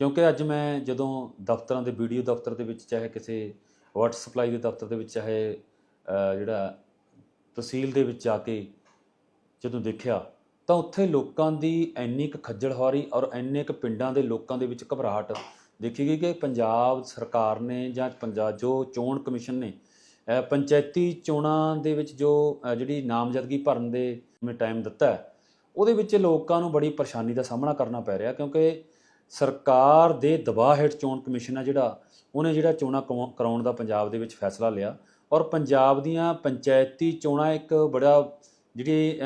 ਕਿਉਂਕਿ ਅੱਜ ਮੈਂ ਜਦੋਂ ਦਫ਼ਤਰਾਂ ਦੇ ਵੀਡੀਓ ਦਫ਼ਤਰ ਦੇ ਵਿੱਚ ਚਾਹੇ ਕਿਸੇ ਵਾਟਰ ਸਪਲਾਈ ਦੇ ਦਫ਼ਤਰ ਦੇ ਵਿੱਚ ਚਾਹੇ ਜਿਹੜਾ ਤਹਿਸੀਲ ਦੇ ਵਿੱਚ ਜਾ ਕੇ ਜਦੋਂ ਦੇਖਿਆ, ਤਾਂ ਉੱਥੇ ਲੋਕਾਂ ਦੀ ਇੰਨੀ ਕੁ ਖੱਜਲ ਖੁਆਰੀ ਔਰ ਇੰਨੇ ਕੁ ਪਿੰਡਾਂ ਦੇ ਲੋਕਾਂ ਦੇ ਵਿੱਚ ਘਬਰਾਹਟ ਦੇਖੀ ਗਈ ਕਿ ਪੰਜਾਬ ਸਰਕਾਰ ਨੇ ਜਾਂ ਪੰਜਾਬ ਜੋ ਚੋਣ ਕਮਿਸ਼ਨ ਨੇ ਪੰਚਾਇਤੀ ਚੋਣਾਂ ਦੇ ਵਿੱਚ ਜੋ ਜਿਹੜੀ ਨਾਮਜ਼ਦਗੀ ਭਰਨ ਦੇ ਟਾਈਮ ਦਿੱਤਾ ਉਹਦੇ ਵਿੱਚ ਲੋਕਾਂ ਨੂੰ ਬੜੀ ਪਰੇਸ਼ਾਨੀ ਦਾ ਸਾਹਮਣਾ ਕਰਨਾ ਪੈ ਰਿਹਾ ਕਿਉਂਕਿ ਸਰਕਾਰ ਦੇ ਦਬਾਅ ਹੇਠ ਚੋਣ ਕਮਿਸ਼ਨ ਆ ਜਿਹੜਾ, ਉਹਨੇ ਜਿਹੜਾ ਚੋਣਾਂ ਕਰਾਉ- ਕਰਾਉਣ ਦਾ ਪੰਜਾਬ ਦੇ ਵਿੱਚ ਫੈਸਲਾ ਲਿਆ। ਔਰ ਪੰਜਾਬ ਦੀਆਂ ਪੰਚਾਇਤੀ ਚੋਣਾਂ ਇੱਕ ਬੜਾ, ਜਿਹੜੀ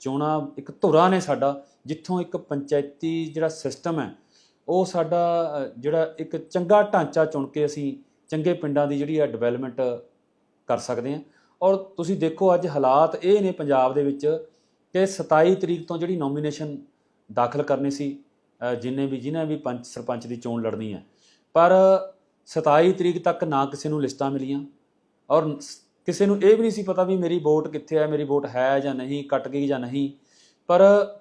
ਚੋਣਾਂ ਇੱਕ ਧੁਰਾ ਨੇ ਸਾਡਾ, ਜਿੱਥੋਂ ਇੱਕ ਪੰਚਾਇਤੀ ਜਿਹੜਾ ਸਿਸਟਮ ਹੈ, ਉਹ ਸਾਡਾ ਜਿਹੜਾ ਇੱਕ ਚੰਗਾ ਢਾਂਚਾ ਚੁਣ ਕੇ ਅਸੀਂ ਚੰਗੇ ਪਿੰਡਾਂ ਦੀ ਜਿਹੜੀ ਹੈ ਡਿਵੈਲਪਮੈਂਟ ਕਰ ਸਕਦੇ ਹਾਂ। ਔਰ ਤੁਸੀਂ ਦੇਖੋ ਅੱਜ ਹਾਲਾਤ ਇਹ ਨੇ ਪੰਜਾਬ ਦੇ ਵਿੱਚ ਕਿ 27 ਤਰੀਕ ਤੋਂ ਜਿਹੜੀ ਨੋਮੀਨੇਸ਼ਨ ਦਾਖਲ ਕਰਨੀ ਸੀ ਜਿੰਨੇ ਵੀ, ਜਿਨ੍ਹਾਂ ਵੀ ਪੰਚ, ਸਰਪੰਚ ਦੀ ਚੋਣ ਲੜਨੀ ਹੈ। ਪਰ 27 ਤਰੀਕ ਤੱਕ ਨਾ ਕਿਸੇ ਨੂੰ ਲਿਸਟਾਂ ਮਿਲੀਆਂ। ਔਰ ਕਿਸੇ ਨੂੰ ਇਹ ਵੀ ਨਹੀਂ ਸੀ ਪਤਾ ਵੀ ਮੇਰੀ ਵੋਟ ਕਿੱਥੇ ਹੈ, ਮੇਰੀ ਵੋਟ ਹੈ ਜਾਂ ਨਹੀਂ, ਕੱਟ ਗਈ ਜਾਂ ਨਹੀਂ। ਪਰ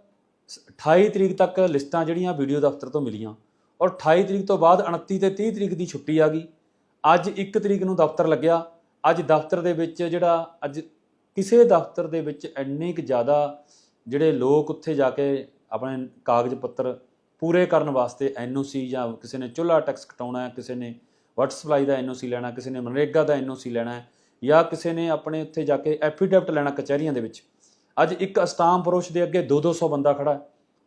ਸ- 28 ਤਰੀਕ ਤੱਕ ਲਿਸਟਾਂ ਜਿਹੜੀਆਂ ਵੀਡੀਓ ਦਫ਼ਤਰ ਤੋਂ ਮਿਲੀਆਂ। ਔਰ 28 ਤਰੀਕ ਤੋਂ ਬਾਅਦ 29 ਤੇ 30 ਤਰੀਕ ਦੀ ਛੁੱਟੀ ਆ ਗਈ। ਅੱਜ 1 ਤਰੀਕ ਨੂੰ ਦਫ਼ਤਰ ਲੱਗਿਆ। ਅੱਜ ਦਫ਼ਤਰ ਦੇ ਵਿੱਚ ਜਿਹੜਾ, ਅੱਜ ਕਿਸੇ ਦਫ਼ਤਰ ਦੇ ਵਿੱਚ ਇੰਨੇ ਕੁ ਜ਼ਿਆਦਾ ਜਿਹੜੇ ਲੋਕ ਉੱਥੇ ਜਾ ਕੇ ਆਪਣੇ ਕਾਗਜ਼ ਪੱਤਰ ਪੂਰੇ ਕਰਨ ਵਾਸਤੇ ਐਨਓਸੀ ਜਾਂ ਕਿਸੇ ਨੇ ਚੁੱਲ੍ਹਾ ਟੈਕਸ ਕਟਾਉਣਾ ਹੈ, ਕਿਸੇ ਨੇ ਵਾਟਰ ਸਪਲਾਈ ਦਾ ਐਨਓਸੀ ਲੈਣਾ, ਕਿਸੇ ਨੇ ਮਨਰੇਗਾ ਦਾ ਐਨਓਸੀ ਲੈਣਾ ਹੈ ਜਾਂ ਕਿਸੇ ਨੇ ਆਪਣੇ ਉੱਥੇ ਜਾ ਕੇ ਐਫੀਡੈਵਿਟ ਲੈਣਾ ਕਚਹਿਰੀਆਂ ਦੇ ਵਿੱਚ। ਅੱਜ ਇੱਕ ਅਸਟਾਮ ਪਰੋਸ਼ ਦੇ ਅੱਗੇ 2-200 ਬੰਦਾ ਖੜਾ ਹੈ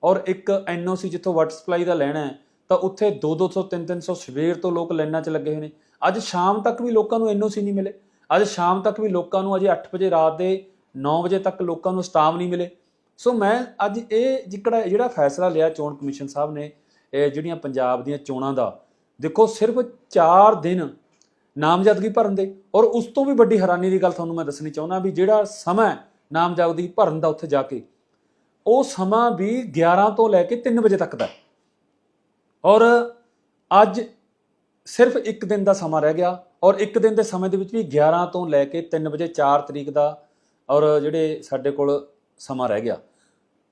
ਔਰ ਇੱਕ ਐਨਓਸੀ ਜਿੱਥੋਂ ਵਾਟਰ ਸਪਲਾਈ ਦਾ ਲੈਣਾ ਹੈ, ਤਾਂ ਉੱਥੇ 2-200 3-300 ਸਵੇਰ ਤੋਂ ਲੋਕ ਲਾਈਨਾਂ 'ਚ ਲੱਗੇ ਹੋਏ ਨੇ। ਅੱਜ ਸ਼ਾਮ ਤੱਕ ਵੀ ਲੋਕਾਂ ਨੂੰ ਐਨਓਸੀ ਨਹੀਂ ਮਿਲੇ। ਅੱਜ ਸ਼ਾਮ ਤੱਕ ਵੀ ਲੋਕਾਂ ਨੂੰ ਅਜੇ 8 ਵਜੇ ਰਾਤ ਦੇ 9 ਵਜੇ ਤੱਕ ਲੋਕਾਂ ਨੂੰ ਸਟਾਮ ਨਹੀਂ ਮਿਲੇ। ਸੋ ਮੈਂ ਅੱਜ ਇਹ ਜਿਹੜਾ ਜਿਹੜਾ ਫੈਸਲਾ ਲਿਆ ਚੋਣ ਕਮਿਸ਼ਨ ਸਾਹਿਬ ਨੇ ਜਿਹੜੀਆਂ ਪੰਜਾਬ ਦੀਆਂ ਚੋਣਾਂ ਦਾ, ਦੇਖੋ ਸਿਰਫ 4 ਦਿਨ ਨਾਮਜ਼ਦਗੀ ਭਰਨ ਦੇ, ਔਰ ਉਸ ਤੋਂ ਵੀ ਵੱਡੀ ਹੈਰਾਨੀ ਦੀ ਗੱਲ ਤੁਹਾਨੂੰ ਮੈਂ ਦੱਸਣੀ ਚਾਹੁੰਦਾ ਵੀ ਜਿਹੜਾ ਸਮਾਂ ਹੈ ਨਾਮਜ਼ਦਗੀ ਭਰਨ ਦਾ ਉੱਥੇ ਜਾ ਕੇ, ਉਹ ਸਮਾਂ ਵੀ 11 ਤੋਂ ਲੈ ਕੇ 3 ਵਜੇ ਤੱਕ ਦਾ ਔਰ ਅੱਜ ਸਿਰਫ ਇੱਕ ਦਿਨ ਦਾ ਸਮਾਂ ਰਹਿ ਗਿਆ, ਔਰ ਇੱਕ ਦਿਨ ਦੇ ਸਮੇਂ ਦੇ ਵਿੱਚ ਵੀ 11 ਤੋਂ ਲੈ ਕੇ 3 ਵਜੇ 4 ਤਰੀਕ ਦਾ, ਔਰ ਜਿਹੜੇ ਸਾਡੇ ਕੋਲ ਸਮਾਂ ਰਹਿ ਗਿਆ।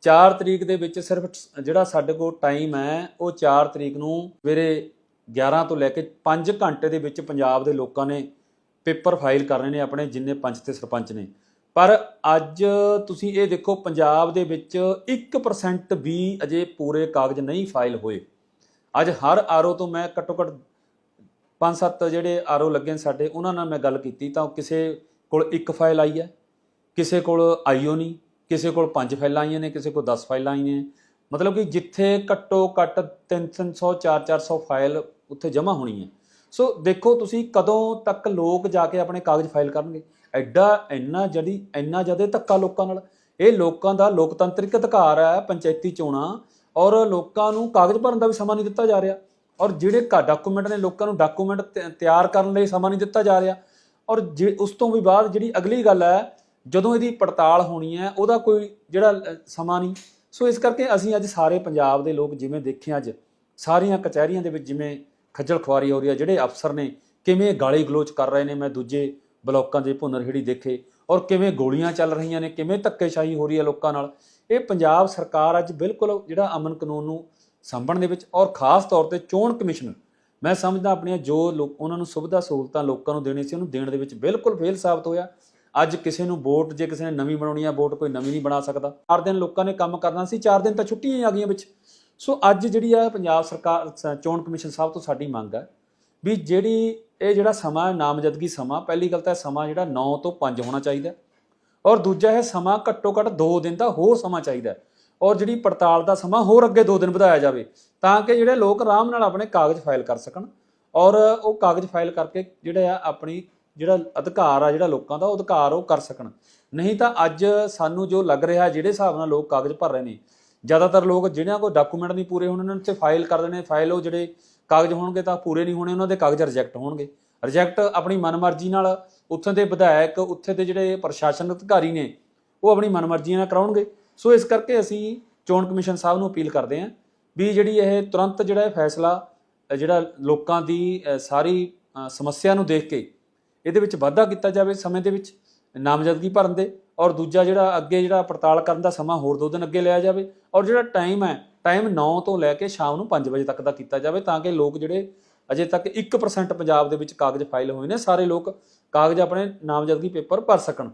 4 ਤਰੀਕ ਦੇ ਵਿੱਚ ਸਿਰਫ ਜਿਹੜਾ ਸਾਡੇ ਕੋਲ ਟਾਈਮ ਹੈ, ਉਹ 4 ਤਰੀਕ ਨੂੰ ਸਵੇਰੇ 11 ਤੋਂ ਲੈ ਕੇ 5 ਘੰਟੇ ਦੇ ਵਿੱਚ ਪੰਜਾਬ ਦੇ ਲੋਕਾਂ ਨੇ ਪੇਪਰ ਫਾਈਲ ਕਰਨੇ ਨੇ ਆਪਣੇ ਜਿੰਨੇ ਪੰਚ ਤੇ ਸਰਪੰਚ ਨੇ। ਪਰ ਅੱਜ ਤੁਸੀਂ ਇਹ ਦੇਖੋ, ਪੰਜਾਬ ਦੇ ਵਿੱਚ 1% ਵੀ ਅਜੇ ਪੂਰੇ ਕਾਗਜ਼ ਨਹੀਂ ਫਾਈਲ ਹੋਏ। ਅੱਜ ਹਰ ਆਰਓ ਤੋਂ ਮੈਂ ਘੱਟੋ ਘੱਟ ਪੰਜ ਸੱਤ ਜਿਹੜੇ ਆਰਓ ਲੱਗੇ ਨੇ ਸਾਡੇ, ਉਹਨਾਂ ਨਾਲ ਮੈਂ ਗੱਲ ਕੀਤੀ ਤਾਂ ਕਿਸੇ ਕੋਲ ਇੱਕ ਫਾਈਲ ਆਈ ਹੈ, ਕਿਸੇ ਕੋਲ ਆਈਓ ਨਹੀਂ। ਕਿਸੇ ਕੋਲ ਪੰਜ ਫਾਈਲਾਂ ਆਈਆਂ ਨੇ, ਕਿਸੇ ਕੋਲ 10 ਫਾਈਲਾਂ ਆਈਆਂ ਨੇ। ਮਤਲਬ ਕਿ ਜਿੱਥੇ ਘੱਟੋ ਘੱਟ 300 400 ਫਾਈਲ ਉੱਥੇ ਜਮ੍ਹਾਂ ਹੋਣੀ ਹੈ ਸੋ ਦੇਖੋ ਤੁਸੀਂ ਕਦੋਂ ਤੱਕ ਲੋਕ ਜਾ ਕੇ ਆਪਣੇ ਕਾਗਜ਼ ਫਾਈਲ ਕਰਨਗੇ। ਐਡਾ ਇੰਨਾ ਜੜੀ ਇੰਨਾ ਜ਼ਿਆਦਾ ਧੱਕਾ ਲੋਕਾਂ ਨਾਲ। ਇਹ ਲੋਕਾਂ ਦਾ ਲੋਕਤੰਤਰਿਕ ਅਧਿਕਾਰ ਹੈ, ਪੰਚਾਇਤੀ ਚੋਣਾਂ, ਔਰ ਲੋਕਾਂ ਨੂੰ ਕਾਗਜ਼ ਭਰਨ ਦਾ ਵੀ ਸਮਾਂ ਨਹੀਂ ਦਿੱਤਾ ਜਾ ਰਿਹਾ। ਔਰ ਜਿਹੜੇ ਕਾ ਡਾਕੂਮੈਂਟ ਨੇ, ਲੋਕਾਂ ਨੂੰ ਡਾਕੂਮੈਂਟ ਤਿਆਰ ਕਰਨ ਲਈ ਸਮਾਂ ਨਹੀਂ ਦਿੱਤਾ ਜਾ ਰਿਹਾ। ਔਰ ਜੇ, ਉਸ ਤੋਂ ਵੀ ਬਾਅਦ ਜਿਹੜੀ ਅਗਲੀ ਗੱਲ ਹੈ ਜਦੋਂ ਇਹਦੀ ਪੜਤਾਲ ਹੋਣੀ ਹੈ, ਉਹਦਾ ਕੋਈ ਜਿਹੜਾ ਸਮਾਂ ਨਹੀਂ। ਸੋ ਇਸ ਕਰਕੇ ਅਸੀਂ ਅੱਜ ਸਾਰੇ ਪੰਜਾਬ ਦੇ ਲੋਕ ਜਿਵੇਂ ਦੇਖੇ ਅੱਜ, ਸਾਰੀਆਂ ਕਚਹਿਰੀਆਂ ਦੇ ਵਿੱਚ ਜਿਵੇਂ ਖੱਜਲ ਖੁਆਰੀ ਹੋ ਰਹੀ ਹੈ, ਜਿਹੜੇ ਅਫਸਰ ਨੇ ਕਿਵੇਂ ਗਾਲੀ ਗਲੋਚ ਕਰ ਰਹੇ ਨੇ, ਮੈਂ ਦੂਜੇ ਬਲਾਕਾਂ ਦੇ ਭੁੰਨਰਹੇੜੀ ਦੇਖੇ, ਔਰ ਕਿਵੇਂ ਗੋਲੀਆਂ ਚੱਲ ਰਹੀਆਂ ਨੇ, ਕਿਵੇਂ ਧੱਕੇਸ਼ਾਹੀ ਹੋ ਰਹੀ ਹੈ ਲੋਕਾਂ ਨਾਲ, ਇਹ ਪੰਜਾਬ ਸਰਕਾਰ ਅੱਜ ਬਿਲਕੁਲ ਜਿਹੜਾ ਅਮਨ ਕਾਨੂੰਨ ਨੂੰ ਸਾਂਭਣ ਦੇ ਵਿੱਚ, ਔਰ ਖਾਸ ਤੌਰ ਤੇ ਚੋਣ ਕਮਿਸ਼ਨ, ਮੈਂ ਸਮਝਦਾ ਆਪਣੀਆਂ ਜੋ ਲੋਕ, ਉਹਨਾਂ ਨੂੰ ਸੁਵਿਧਾ ਸਹੂਲਤਾਂ ਲੋਕਾਂ ਨੂੰ ਦੇਣੀ ਸੀ, ਉਹਨੂੰ ਦੇਣ ਦੇ ਵਿੱਚ ਬਿਲਕੁਲ ਫੇਲ ਸਾਬਤ ਹੋਇਆ। ਅੱਜ ਕਿਸੇ ਨੂੰ ਵੋਟ ਜੇ ਕਿਸੇ ਨੇ ਨਵੀਂ ਬਣਾਉਣੀ ਆ ਵੋਟ ਕੋਈ ਨਵੀਂ ਨਹੀਂ ਬਣਾ ਸਕਦਾ। 4 ਦਿਨ ਲੋਕਾਂ ਨੇ ਕੰਮ ਕਰਨਾ ਸੀ 4 ਦਿਨ ਤਾਂ ਛੁੱਟੀਆਂ ਹੀ ਆ ਗਈਆਂ ਵਿੱਚ। ਸੋ ਅੱਜ ਜਿਹੜੀ ਆ ਪੰਜਾਬ ਸਰਕਾਰ ਸ- ਚੋਣ ਕਮਿਸ਼ਨ ਸਾਹਿਬ ਤੋਂ ਸਾਡੀ ਮੰਗ ਹੈ ਵੀ ਜਿਹੜੀ ਇਹ ਜਿਹੜਾ ਸਮਾਂ ਹੈ, ਨਾਮਜ਼ਦਗੀ ਸਮਾਂ ਪਹਿਲੀ ਗੱਲ ਤਾਂ ਇਹ ਸਮਾਂ ਜਿਹੜਾ 9 ਤੋਂ 5 ਹੋਣਾ ਚਾਹੀਦਾ। ਔਰ ਦੂਜਾ ਇਹ ਸਮਾਂ ਘੱਟੋ ਘੱਟ 2 ਦਿਨ ਦਾ ਹੋਰ ਸਮਾਂ ਚਾਹੀਦਾ। ਔਰ ਜਿਹੜੀ ਪੜਤਾਲ ਦਾ ਸਮਾਂ ਹੋਰ ਅੱਗੇ 2 ਦਿਨ ਵਧਾਇਆ ਜਾਵੇ ਤਾਂ ਕਿ ਜਿਹੜੇ ਲੋਕ ਆਰਾਮ ਨਾਲ ਆਪਣੇ ਕਾਗਜ਼ ਫਾਈਲ ਕਰ ਸਕਣ। ਔਰ ਉਹ ਕਾਗਜ਼ ਫਾਈਲ ਕਰਕੇ ਜਿਹੜਾ ਆ ਆਪਣੀ ਜਿਹੜਾ ਅਧਿਕਾਰ ਆ, ਜਿਹੜਾ ਲੋਕਾਂ ਦਾ, ਉਹ ਅਧਿਕਾਰ ਉਹ ਕਰ ਸਕਣ। ਨਹੀਂ ਤਾਂ ਅੱਜ ਸਾਨੂੰ ਜੋ ਲੱਗ ਰਿਹਾ, ਜਿਹੜੇ ਹਿਸਾਬ ਨਾਲ ਲੋਕ ਕਾਗਜ਼ ਭਰ ਰਹੇ ਨੇ, ਜ਼ਿਆਦਾਤਰ ਲੋਕ ਜਿਹੜਿਆਂ ਕੋਲ ਡਾਕੂਮੈਂਟ ਨਹੀਂ ਪੂਰੇ ਹੋਣ, ਉਹਨਾਂ ਨੂੰ ਤੇ ਫਾਈਲ ਕਰ ਦੇਣੇ ਫਾਈਲ ਉਹ ਜਿਹੜੇ ਕਾਗਜ਼ ਹੋਣਗੇ ਤਾਂ ਪੂਰੇ ਨਹੀਂ ਹੋਣੇ, ਉਹਨਾਂ ਦੇ ਕਾਗਜ਼ ਰਿਜੈਕਟ ਹੋਣਗੇ। ਰਿਜੈਕਟ ਆਪਣੀ ਮਨਮਰਜ਼ੀ ਨਾਲ ਉੱਥੇ ਦੇ ਵਿਧਾਇਕ, ਉੱਥੇ ਦੇ ਜਿਹੜੇ ਪ੍ਰਸ਼ਾਸਨ ਅਧਿਕਾਰੀ ਨੇ, ਉਹ ਆਪਣੀ ਮਨਮਰਜ਼ੀ ਨਾਲ ਕਰਾਉਣਗੇ। ਸੋ ਇਸ ਕਰਕੇ ਅਸੀਂ ਚੋਣ ਕਮਿਸ਼ਨ ਸਾਹਿਬ ਨੂੰ ਅਪੀਲ ਕਰਦੇ ਹਾਂ ਵੀ ਜਿਹੜੀ ਇਹ ਤੁਰੰਤ ਜਿਹੜਾ ਇਹ ਫੈਸਲਾ, ਜਿਹੜਾ ਲੋਕਾਂ ਦੀ ਸਾਰੀ ਸਮੱਸਿਆ ਨੂੰ ਦੇਖ ਕੇ ਇਹਦੇ ਵਿੱਚ ਵਾਧਾ ਕੀਤਾ ਜਾਵੇ ਸਮੇਂ ਦੇ ਵਿੱਚ ਨਾਮਜ਼ਦਗੀ ਭਰਨ ਦੇ ਔਰ ਦੂਜਾ ਜਿਹੜਾ ਅੱਗੇ ਜਿਹੜਾ ਪੜਤਾਲ ਕਰਨ ਦਾ ਸਮਾਂ ਹੋਰ ਦੋ ਦਿਨ ਅੱਗੇ ਲਿਆ ਜਾਵੇ ਔਰ ਜਿਹੜਾ ਟਾਈਮ ਹੈ ਟਾਈਮ 9 ਤੋਂ ਲੈ ਕੇ ਸ਼ਾਮ ਨੂੰ 5 ਵਜੇ ਤੱਕ ਦਾ ਕੀਤਾ ਜਾਵੇ ਤਾਂ ਕਿ ਲੋਕ ਜਿਹੜੇ ਅਜੇ ਤੱਕ 1% ਪੰਜਾਬ ਦੇ ਵਿੱਚ ਕਾਗਜ਼ ਫਾਈਲ ਹੋਏ ਨੇ, ਸਾਰੇ ਲੋਕ ਕਾਗਜ਼ ਆਪਣੇ ਨਾਮਜ਼ਦਗੀ ਪੇਪਰ ਭਰ ਸਕਣ।